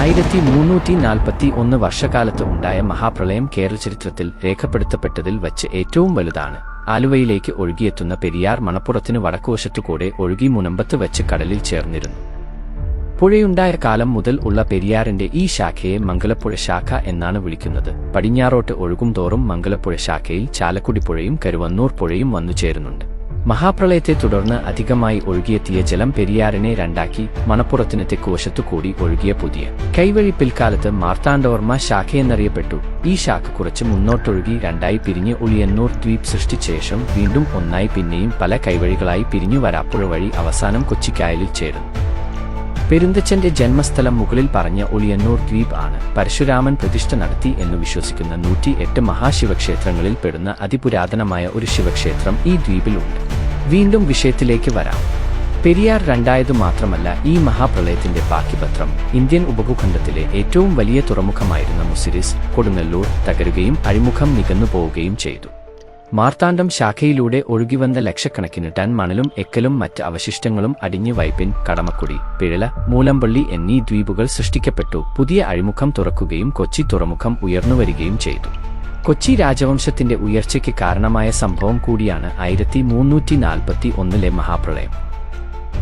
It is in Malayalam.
ആയിരത്തി മുന്നൂറ്റി നാൽപ്പത്തി ഒന്ന് വർഷകാലത്ത് ഉണ്ടായ മഹാപ്രളയം കേരള ചരിത്രത്തിൽ രേഖപ്പെടുത്തപ്പെട്ടതിൽ വച്ച് ഏറ്റവും വലുതാണ്. ആലുവയിലേക്ക് ഒഴുകിയെത്തുന്ന പെരിയാർ മണപ്പുറത്തിന് വടക്കുവശത്തുകൂടെ ഒഴുകി മുനമ്പത്ത് വച്ച് കടലിൽ ചേർന്നിരുന്നു. പുഴയുണ്ടായ കാലം മുതൽ ഉള്ള പെരിയാറിന്റെ ഈ ശാഖയെ മംഗലപ്പുഴ ശാഖ എന്നാണ് വിളിക്കുന്നത്. പടിഞ്ഞാറോട്ട് ഒഴുകും തോറും മംഗലപ്പുഴ ശാഖയിൽ ചാലക്കുടി പുഴയും കരുവന്നൂർ പുഴയും വന്നു ചേരുന്നുണ്ട് മഹാപ്രളയത്തെ തുടർന്ന് അധികമായി ഒഴുകിയെത്തിയ ജലം പെരിയാറിനെ രണ്ടാക്കി മണപ്പുറത്തിന് തെക്കുവശത്തു കൂടി ഒഴുകിയ പുതിയ. കൈവഴി പിൽക്കാലത്ത് മാർത്താണ്ഡവർമ്മ ശാഖയെന്നറിയപ്പെട്ടു. ഈ ശാഖ കുറച്ച് മുന്നോട്ടൊഴുകി രണ്ടായി പിരിഞ്ഞ് ഉളിയന്നൂർ ദ്വീപ് സൃഷ്ടിച്ച ശേഷം വീണ്ടും ഒന്നായി പിന്നെയും പല കൈവഴികളായി പിരിഞ്ഞു വരാപ്പുഴ വഴി അവസാനം കൊച്ചിക്കായലിൽ ചേരുന്നു പെരുന്തച്ചന്റെ ജന്മസ്ഥലം മുകളിൽ പറഞ്ഞ ഒളിയന്നൂർ ദ്വീപ് ആണ് പരശുരാമൻ പ്രതിഷ്ഠ നടത്തി എന്ന് വിശ്വസിക്കുന്ന നൂറ്റി എട്ട് മഹാശിവക്ഷേത്രങ്ങളിൽ പെടുന്ന അതിപുരാതനമായ ഒരു ശിവക്ഷേത്രം ഈ ദ്വീപിലുണ്ട്. വീണ്ടും വിഷയത്തിലേക്ക് വരാം. പെരിയാർ രണ്ടായത് മാത്രമല്ല ഈ മഹാപ്രളയത്തിന്റെ ബാക്കിപത്രം. ഇന്ത്യൻ ഉപഭൂഖണ്ഡത്തിലെ ഏറ്റവും വലിയ തുറമുഖമായിരുന്ന മുസിരിസ് കൊടുങ്ങല്ലൂർ തകരുകയും അഴിമുഖം നികന്നു പോവുകയും ചെയ്തു. മാർത്താണ്ഡം ശാഖയിലൂടെ ഒഴുകിവന്ന ലക്ഷക്കണക്കിന് ടൺ മണലും എക്കലും മറ്റ് അവശിഷ്ടങ്ങളും അടിഞ്ഞു വൈപ്പിൻ കടമക്കുടി പിഴല മൂലമ്പള്ളി എന്നീ ദ്വീപുകൾ സൃഷ്ടിക്കപ്പെട്ടു. പുതിയ അഴിമുഖം തുറക്കുകയും കൊച്ചി തുറമുഖം ഉയർന്നുവരികയും ചെയ്തു. കൊച്ചി രാജവംശത്തിന്റെ ഉയർച്ചയ്ക്ക് കാരണമായ സംഭവം കൂടിയാണ് ആയിരത്തി മുന്നൂറ്റി നാൽപ്പത്തി ഒന്നിലെ മഹാപ്രളയം.